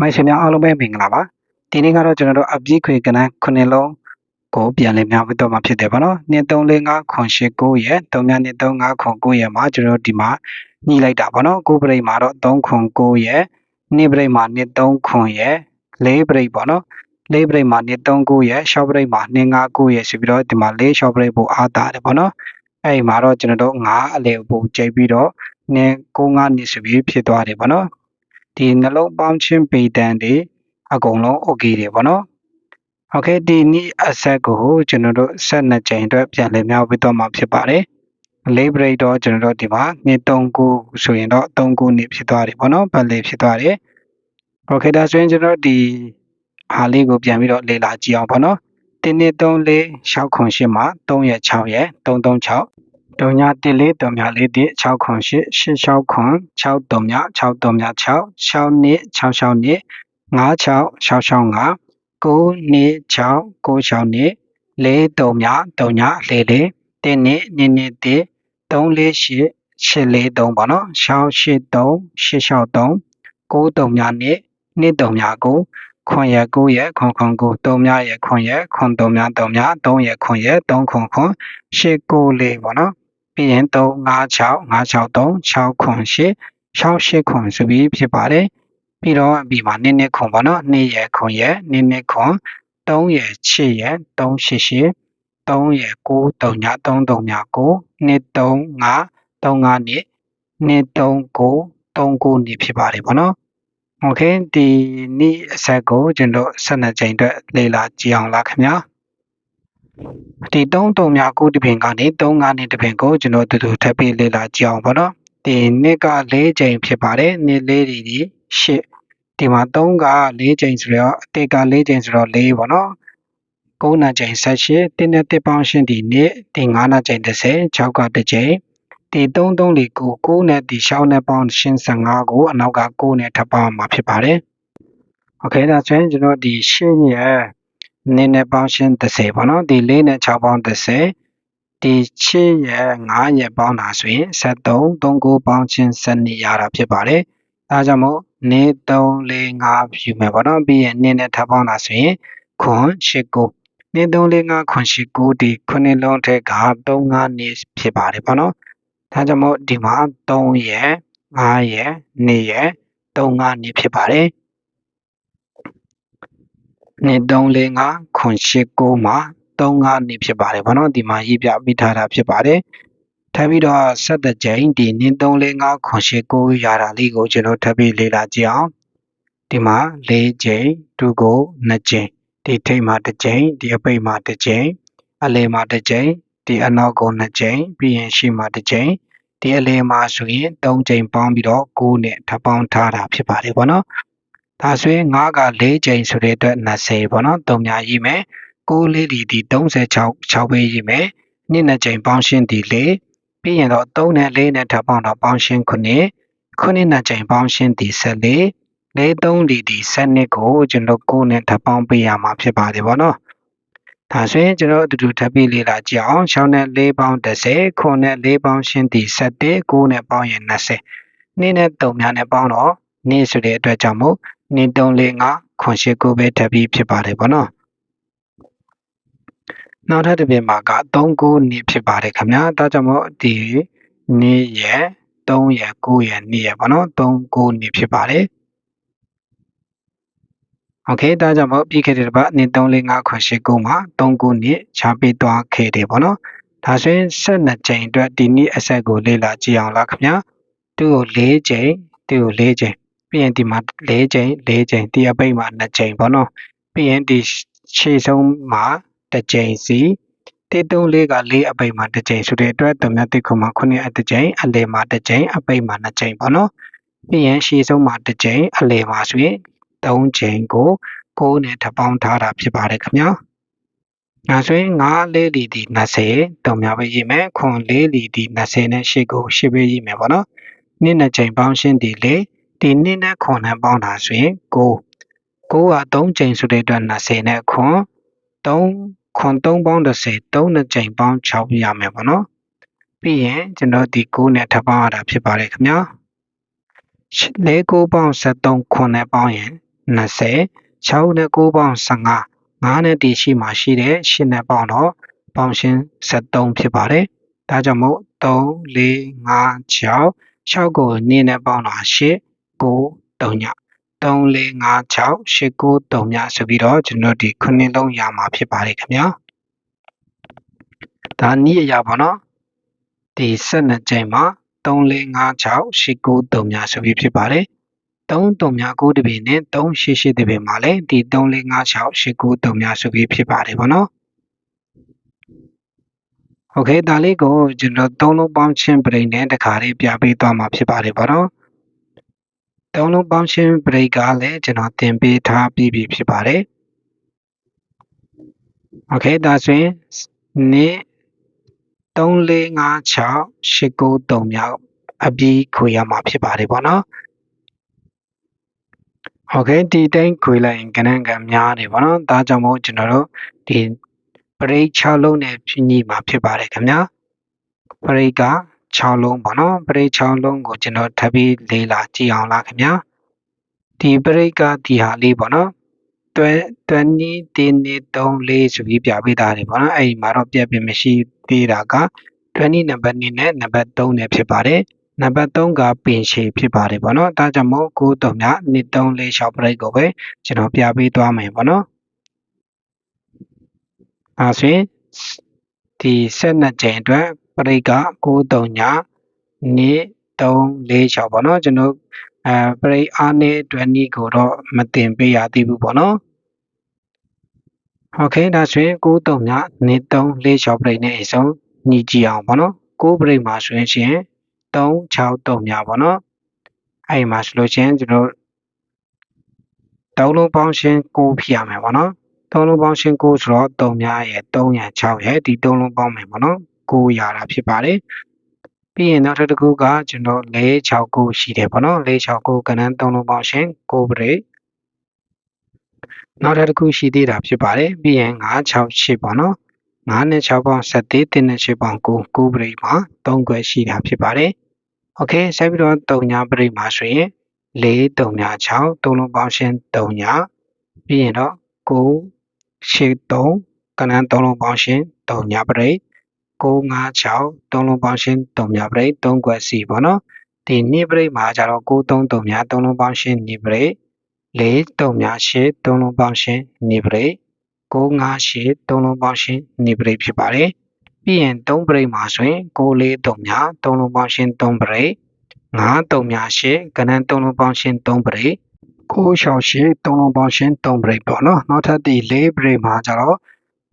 မိုက်ရှင်များအားလုံးပဲမင်္ဂလာပါဒီနေ့ကတော့ကျွန်တော်တို့အပြည့်ခွေကနန်းခုနှစ်လုံးကိုပြန်လည်များပြတော့မှာဖြစ်တယ်ပေါ့နော်2345ခွန်ရှိ9ရဲ့3935ခွန်9ရဲ့မှာကျွန်တော်တို့ဒီမှာညှိလိုက်တာပေါ့နော်9ပရိတ်မှာတော့3ခွန်9ရဲ့2ပရိတ်မှာ23ခွန်ရဲ့4ပရိတ်ပေါ့နော်4ပရိတ်မှာ239ရဲ့6ပရိတ်မှာ259ရဲ့ဆိုပြီးတော့ဒီမှာ4 short break ပို့အားတာတယ်ပေါ့နော်အဲ့ဒီမှာတော့ကျွန်တော်တို့9အလေပို့ကြိတ်ပြီးတော့9 95နှစ်ဆိုပြီးဖြစ်သွားတယ်ပေါ့နော် ဒီနှလုံးပေါင်းခြင်းပေတံတွေအကုန်လုံး okay တွေပေါ့နော် okay ဒီနေ့အဆက်ကိုကျွန်တော်တို့12ချိန်အတွက်ပြန်လည်မြောက်ပြီးတော့မှာဖြစ်ပါတယ်လေးပရိတ်တော့ကျွန်တော်တို့ဒီမှာနေ့3ခုဆိုရင်တော့3ခုနေ့ဖြစ်သွားတယ်ပေါ့နော်ပတ်လေဖြစ်သွားတယ် okay ဒါဆိုရင်ကျွန်တော်ဒီဟာလေးကိုပြန်ပြီးတော့လေ့လာကြည့်အောင်ပေါ့နော်1 2 3 4 6 8မှာ3ရက်6ရက်336 တုံညာ1လေးတုံညာလေး1 6ခွန်8 8 6ခွန်6တုံညာ6တုံညာ6 6နှစ်6 6နှစ်5 6 6 6 5 9နှစ်6 9 6နှစ်4တုံညာတုံညာ4လေး1နှစ်2နှစ်1 3 4 8 8လေး3ပေါ့နော်6 8 3 8 6 3 9တုံညာနှစ်2တုံညာ9ခွန်ရ9ရခွန်ခွန်9 3မြရခွန်ရခွန်3မြ 3မြ3ရခွန်ရ3ခွန်ခွန်8 9လေးပေါ့နော်ပြီးရင်3 5 6 5 6 3 6ခွန်8 6 8ခွန်ဆိုပြီးဖြစ်ပါတယ်ပြီးတော့အပြီးမှာနည်းနည်းခွန်ပေါ့နော်2ရခွန်ရနည်းနည်းခွန်3ရ8ရ3 8 8 3ရ9 3ည3 3ည9 2 3 5 3 5နှစ်2 3 9 3 9နှစ်ဖြစ်ပါတယ်ပေါ့နော်โอเคဒီနေ့အဆက်ကိုကျွန်တော်12ချိန်အတွက်လေ့လာကြည့်အောင်လားခင်ဗျာ ဒီ3 3မြ9တပင်ကနေ3 5နှစ်တပင်ကိုကျွန်တော်တူတူထပ်ပြီးလေ့လာကြည့်အောင်ပေါ့နော်ဒီနှစ်က4ချိန်ဖြစ်ပါတယ်နှစ်လေးတွေဒီ8ဒီမှာ3က4ချိန်ဆိုတော့အတိတ်က4ချိန်ဆိုတော့4ပေါ့နော်9နာချိန်18တင်းနဲ့တစ်ပေါင်းရှင်းဒီနှစ်ဒီ9နာချိန်30 6ကတစ်ချိန်ဒီ33လေးကို9နဲ့ဒီ6နဲ့ပေါင်းရှင်း15ကိုအနောက်က9နဲ့ထပ်ပေါင်းမှာဖြစ်ပါတယ်โอเคဒါဆိုရင်ကျွန်တော်ဒီရှင်းရဲ့ နည်းနဲ့ပေါင်းရှင်း30ပေါ့နော်ဒီ4နဲ့6ပေါင်း30ဒီ6ရဲ့9ရဲ့ပေါင်းတာဆိုရင်73 39ပေါင်းချင်း12ရတာဖြစ်ပါတယ်အဲဒါကြောင့်မို့နေ3 4 5ဖြူမယ်ပေါ့နော်ပြီးရင်နည်းနဲ့ထပ်ပေါင်းတာဆိုရင်ခွန်8 9နေ3 4 5ခွန်8 9ဒီခုနှစ်လုံးထက်က3 5နေဖြစ်ပါတယ်ပေါ့နော်ဒါကြောင့်မို့ဒီမှာ3ရယ်5ရယ်2ရယ်3 5နေဖြစ်ပါတယ် နေ3 4 5ခွန်8 9မှာ3 5နေဖြစ်ပါတယ်ဘောနော်ဒီမှာရေးပြပေးထားတာဖြစ်ပါတယ်ထပ်ပြီးတော့ဆက်တဲ့ကြိမ်ဒီနေ3 4 5ခွန်8 9ရတာလေးကိုကျွန်တော်ထပ်ပြီးလေ့လာကြည့်အောင်ဒီမှာ၄ကြိမ်ဒုကို2ကြိမ်ဒီထိပ်မှာ1ကြိမ်ဒီအပိတ်မှာ1ကြိမ်အလယ်မှာ1ကြိမ်ဒီအနောက်ကို2ကြိမ်ပြီးရင်ရှေ့မှာ1ကြိမ်ဒီအလယ်မှာဆိုရင်3ကြိမ်ပေါင်းပြီးတော့9နဲ့ထပ်ပေါင်းထားတာဖြစ်ပါတယ်ပေါ့နော် ဒါဆိုရင်9က4ကြိမ်ဆိုတဲ့အတွက်20ပေါ့နော်3များရေးမယ်6လေးဒီဒီ36 6ပဲရေးမယ်2နဲ့ကြိမ်ပေါင်းရှင်းဒီ4ပြီးရင်တော့3နဲ့4နဲ့ထပ်ပေါင်းတော့ပေါင်းရှင်း9 9နဲ့ကြိမ်ပေါင်းရှင်းဒီ14 4 3ဒီဒီ7ကိုကျွန်တော်9နဲ့ထပ်ပေါင်းပေးရမှာဖြစ်ပါတယ်ပေါ့နော်ဒါဆိုရင်ကျွန်တော်အတူတူထပ်ပြီးလေ့လာကြည့်အောင်6နဲ့4ပေါင်း309နဲ့4ပေါင်းရှင်းဒီ7 9နဲ့ပေါင်းရင်20 2နဲ့3များနဲ့ပေါင်းတော့နေ့ဆိုတဲ့အတွက်ကြောင့်မို့ နေ345ခွန်ရှိ9ပဲထပ်ပြီးဖြစ်ပါတယ်ဗောနော်နောက်ထပ်တစ်ပြင်မှာက39နေဖြစ်ပါတယ်ခင်ဗျာဒါကြောင့်မို့ဒီနေရ3ရ9ရ2ရဗောနော်39နေဖြစ်ပါတယ်โอเคဒါကြောင့်မို့ပြီးခဲ့တဲ့တစ်ပတ်နေ345ခွန်ရှိ9မှာ39နေချပေးသွားခဲ့တယ်ဗောနော်ဒါဆိုရင်12ကြိမ်အတွက်ဒီနေ့အဆက်ကိုလေ့လာကြည့်အောင်လားခင်ဗျာသူ့ကို4ကြိမ်သူ့ကို4ကြိမ် ပြီးရင်ဒီမှာ၄ချိန်၄ချိန်ဒီအပိတ်မှာ2ချိန်ပေါ့နော်ပြီးရင်ဒီခြေဆုံးမှာတစ်ချိန်စီတေတုံးလေးက၄အပိတ်မှာတစ်ချိန်ဆိုတဲ့အတွက်သမတိခုမှာ9အတစ်ချိန်အလယ်မှာတစ်ချိန်အပိတ်မှာ2ချိန်ပေါ့နော်ပြီးရင်ရှေ့ဆုံးမှာတစ်ချိန်အလယ်မှာဆိုရင်3ချိန်ကို6နဲ့ထပ်ပေါင်းထားတာဖြစ်ပါတယ်ခင်ဗျာ။ဒါဆိုရင်9လေးလီဒီ20တုံများပဲရေးမယ်ခွန်လေးလီဒီ20နဲ့8ကို8ပဲရေးမယ်ပေါ့နော်။နှစ်နှစ်ချိန်ပေါင်းရှင်းဒီလေး ဒီနှစ်နဲ့ခွန်နဲ့ပေါင်းတာဆိုရင်9 9က3ချိန်ဆိုတဲ့အတွက်20နဲ့ခွန်3ခွန်3ပေါင်း30 3နှစ်ချိန်ပေါင်း6ပြရမယ်ပေါ့နော်ပြီးရင်ကျွန်တော်ဒီ9နဲ့ထပ်ပေါင်းရတာဖြစ်ပါတယ်ခင်ဗျာ၄9ပေါင်း73ခွန်နဲ့ပေါင်းရင်20 6နဲ့9ပေါင်း15 9နဲ့တီရှိမှရှိတဲ့8နဲ့ပေါင်းတော့ပေါင်းရှင်း73ဖြစ်ပါတယ်ဒါကြောင့်မို့3 4 5 6 6ကို2နဲ့ပေါင်းတော့8 9 3ည3 4 5 6 8 9 3ညဆိုပြီးတော့ကျွန်တော်ဒီခုနှစ်လုံးရမှာဖြစ်ပါတယ်ခင်ဗျာဒါနည်းအရာပေါ့နော်ဒီ12ကြိမ်မှာ3 4 5 6 8 9 3ညဆိုပြီးဖြစ်ပါတယ်3 3ည9တပင်နဲ့3 8 8တပင်မှာလည်းဒီ3 4 5 6 8 9 3ညဆိုပြီးဖြစ်ပါတယ်ပေါ့နော်โอเคဒါလေးကိုကျွန်တော်သုံးလုံးပေါင်းချင်းပရိနဲ့တခါလေးပြပေးသွားမှာဖြစ်ပါတယ်ပေါ့နော် သုံးလုံးပေါင်းခြင်း break ကလည်းကျွန်တော်သင်ပေးထားပြီးပြီဖြစ်ပါတယ်။ Okay ဒါဆိုရင်နေ့3 4 5 6 8 9 3မြောက်အပြီးခွေရမှာဖြစ်ပါတယ်ပေါ့နော်။ Okay ဒီတိုင်းခွေလိုက်ရင်ကဏ္ဍကများတယ်ပေါ့နော်။ဒါကြောင့်မို့ကျွန်တော်တို့ဒီ break 6လုံးနဲ့ဖြည့်ညီမှာဖြစ်ပါတယ်ခင်ဗျာ။ break က 6လုံးပေါ့နော်ပရိတ်6လုံးကိုကျွန်တော်ထပ်ပြီးလေးလာကြည့်အောင်လားခင်ဗျာဒီပရိတ်ကဒီဟာလေးပေါ့နော်တွဲတွဲနီးတင်းနေ3 4ဆိုပြီးပြပေးတာတွေပေါ့နော်အဲ့ဒီမှာတော့ပြက်ပြမရှိသေးတာက20နံပါတ်2နဲ့နံပါတ်3နဲ့ဖြစ်ပါတယ်နံပါတ်3ကပင်ရှည်ဖြစ်ပါတယ်ပေါ့နော်ဒါကြောင့်မို့9 3ည2 3 4 6ပရိတ်ကိုပဲကျွန်တော်ပြပေးသွားမယ်ပေါ့နော်အဲဆိုရင်ဒီ12ကြိမ်အတွက် ပရိတ်က9 3ည2 3 4 6ပေါ့နော်ကျွန်တော်အဲပရိတ်အားနဲ့အတွက်နီးကိုတော့မတင်ပေးရသေးဘူးပေါ့နော်โอเคဒါဆိုရင်9 3ညနေ3 4 6ပရိတ်နဲ့အစုံညီကြည့်အောင်ပေါ့နော်9ပရိတ်မှာဆိုရင်ရှင်3 6 3ညပေါ့နော်အဲ့မှာဆိုလို့ချင်းကျွန်တော်တောင်းလုံးပေါင်းရှင်း9ဖြစ်ရမယ်ပေါ့နော်သုံးလုံးပေါင်းရှင်း9ဆိုတော့3ညရဲ့3ရ6ရဲ့ဒီ3လုံးပေါင်းမယ်ပေါ့နော် ကိုရတာဖြစ်ပါတယ်။ပြီးရင်နောက်ထပ်တစ်ခုကကျွန်တော်469ရှိတယ်ပေါ့နော်469ကဏ္ဍသုံးလုံးပေါင်းရှင်9ပရိနောက်ထပ်တစ်ခုရှိသေးတာဖြစ်ပါတယ်။ပြီးရင်968ပေါ့နော်9နဲ့6ပေါင်း73တင်းနဲ့8ပေါင်း9 9ပရိမှာ3ခွဲရှိတာဖြစ်ပါတယ်။ Okay ဆက်ပြီးတော့3ညာပရိမှာဆိုရင်4 3ညာ6သုံးလုံးပေါင်းရှင်3ညာပြီးရင်တော့9 8 3ကဏ္ဍသုံးလုံးပေါင်းရှင်3ညာပရိတ် 9 5 6 3လုံးပေါင်းရှင်း3ညပရိတ်3ခွဲစီပေါ့နော်ဒီနေ့ပရိတ်မှာကျတော့9 3 3ည3လုံးပေါင်းရှင်းနေ့ပရိတ်4 3ည8 3လုံးပေါင်းရှင်းနေ့ပရိတ်958 3လုံးပေါင်းရှင်းနေပရိတ်ဖြစ်ပါတယ်။ပြီးရင်3ပရိတ်မှာဆိုရင်64 3ည3လုံးပေါင်းရှင်း3ပရိတ်9 3ည8ကဏ္ဍ3လုံးပေါင်းရှင်း3ပရိတ်968 3လုံးပေါင်းရှင်း3ပရိတ်ပေါ့နော်။နောက်ထပ်ဒီ4ပရိတ်မှာကျတော့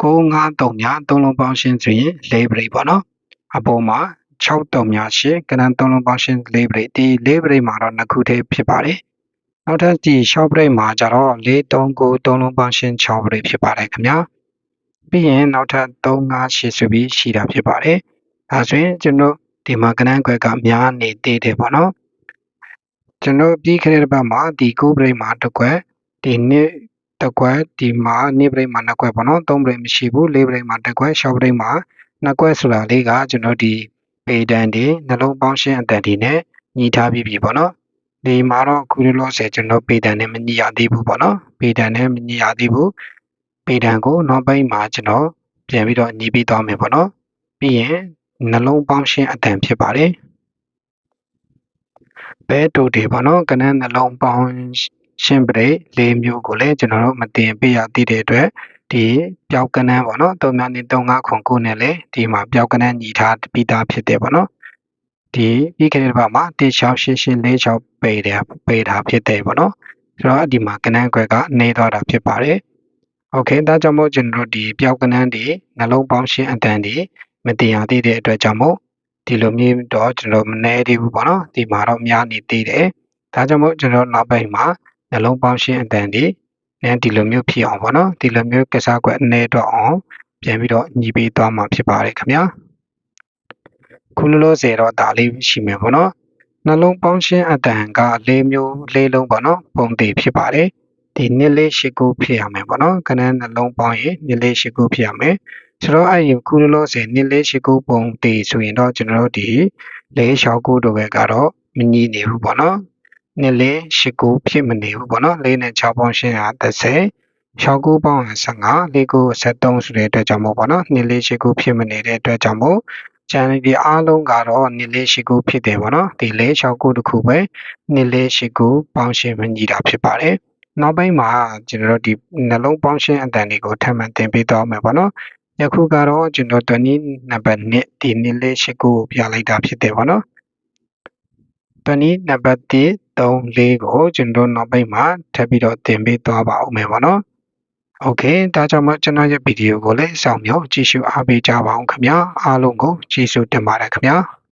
953ည3လုံးပေါင်းရှင်းဆိုရင်4ပရိတ်ပေါ့နော်။အပေါ်မှာ6 3ည8ကဏ္ဍ3လုံးပေါင်းရှင်း4ပရိတ်ဒီ4ပရိတ်မှာတော့နှစ်ခုတည်းဖြစ်ပါတယ်။နောက်ထပ်ဒီ6ပရိတ်မှာကျတော့4 3 9 3လုံးပေါင်းရှင်း6ပရိတ်ဖြစ်ပါတယ်ခင်ဗျာပြီးရင်နောက်ထပ်3 5 8ဆိုပြီးရှိတာဖြစ်ပါတယ်ဒါဆိုရင်ကျွန်တော်ဒီမှာကဏ္ဍခွဲကများနေသေးတယ်ပေါ့နော်ကျွန်တော်ပြီးခတဲ့ဘက်မှာဒီ9ပရိတ်မှာတစ်ခွက်ဒီနေ့ တစ်ခွက်ဒီမှာနေ့ပရိတ်မှာနှစ်ခွက်ပေါ့နော်3ပရိတ်မရှိဘူး4ပရိတ်မှာတစ်ခွက်6ပရိတ်မှာနှစ်ခွက်ဆိုတာလေးကကျွန်တော်ဒီပေတန်ဒီနှလုံးပေါင်းရှင်းအတန်ဒီနဲ့ညီထားပြီးပြီပေါ့နော်ဒီမှာတော့အခုလောလောဆယ်ကျွန်တော်ပေတံနဲ့မညီရသေးဘူးပေါ့နော်ပေတံနဲ့မညီရသေးဘူးပေတံကိုနောက်ပိုင်းမှာကျွန်တော်ပြန်ပြီးတော့ညီပြီးသွားမယ်ပေါ့နော်ပြီးရင်နှလုံးပေါင်းရှင်းအတန်ဖြစ်ပါတယ်ဘဲတူတွေပေါ့နော်ကနန်းနှလုံးပေါင်း ရှင်းပရိ၄မျိုးကိုလည်းကျွန်တော်တို့မတင်ပေးရသေးတဲ့အတွက်ဒီပျောက်ကနန်းပေါ့နော်၃များနေ၃၅ခွန်9နဲ့လည်းဒီမှာပျောက်ကနန်းညီထားပြီးသားဖြစ်တယ်ပေါ့နော်ဒီပြီးခဲ့တဲ့ဘက်မှာ168846ပေတယ်ပေတာဖြစ်တယ်ပေါ့နော်ဆိုတော့ဒီမှာကနန်းခွဲကနေသွားတာဖြစ်ပါတယ်โอเคဒါကြောင့်မို့ကျွန်တော်တို့ဒီပျောက်ကနန်းဒီနှလုံးပေါင်းရှင်းအတန်ဒီမတင်ရသေးတဲ့အတွက်ကြောင့်မို့ဒီလိုမျိုးတော့ကျွန်တော်မနေသေးဘူးပေါ့နော်ဒီမှာတော့များနေသေးတယ်ဒါကြောင့်မို့ကျွန်တော်နောက်ပိုင်းမှာ နှလုံးပေါင်းရှင်းအတန်ဒီနဲ့ဒီလိုမျိုးဖြစ်အောင်ပေါ့နော်ဒီလိုမျိုးကစားကွက်အနေတော့အောင်ပြန်ပြီးတော့ညီပေးသွားမှာဖြစ်ပါတယ်ခင်ဗျာခုလောလောဆယ်တော့ဒါလေးရှိမယ်ပေါ့နော်နှလုံးပေါင်းရှင်းအတန်က၄မျိုး၄လုံးပေါ့နော်ပုံတည်ဖြစ်ပါတယ်ဒီနှစ်လေးရှိခုဖြစ်ရမယ်ပေါ့နော်ခဏနှလုံးပေါင်းရင်နှစ်လေးရှိခုဖြစ်ရမယ်ဆိုတော့အဲ့ဒီခုလောလောဆယ်နှစ်လေးရှိခုပုံတည်ဆိုရင်တော့ကျွန်တော်တို့ဒီ၄၆ခုတို့ပဲကတော့မညီနေဘူးပေါ့နော် နှစ်လေးရှစ်ကိုဖြစ်မနေဘူးပေါ့နော်လေးနဲ့6ပေါင်းရှင်းတာ30 6ကိုပေါင်း15လေးကို73ဆိုတဲ့အတွက်ကြောင့်မို့ပေါ့နော်နှစ်လေးရှစ်ကိုဖြစ်မနေတဲ့အတွက်ကြောင့်မို့ကျန်ဒီအားလုံးကတော့နှစ်လေးရှစ်ကိုဖြစ်တယ်ပေါ့နော်ဒီလေး6ကိုတစ်ခုပဲနှစ်လေးရှစ်ကိုပေါင်းရှင်းမညီတာဖြစ်ပါတယ်နောက်ပိုင်းမှာကျွန်တော်တို့ဒီနှလုံးပေါင်းရှင်းအတန်တွေကိုထပ်မံသင်ပေးသွားမယ်ပေါ့နော်ယခုကတော့ကျွန်တော်တနည်းနံပါတ်1ဒီနှစ်လေးရှစ်ကိုပြလိုက်တာဖြစ်တယ်ပေါ့နော်တနည်းနံပါတ်1 3 4ကိုကျွန်တော်နောက်ပိုင်းမှာထပ်ပြီးတော့တင်ပေးသွားပါဦးမယ်ပေါ့နော်။ Okay ဒါကြောင့်မို့ကျွန်တော်ရဲ့ဗီဒီယိုကိုလည်းစောင့်မျှော်ကြည့်ရှုအားပေးကြပါအောင်ခင်ဗျာအားလုံးကိုကျေးဇူးတင်ပါတယ်ခင်ဗျာ။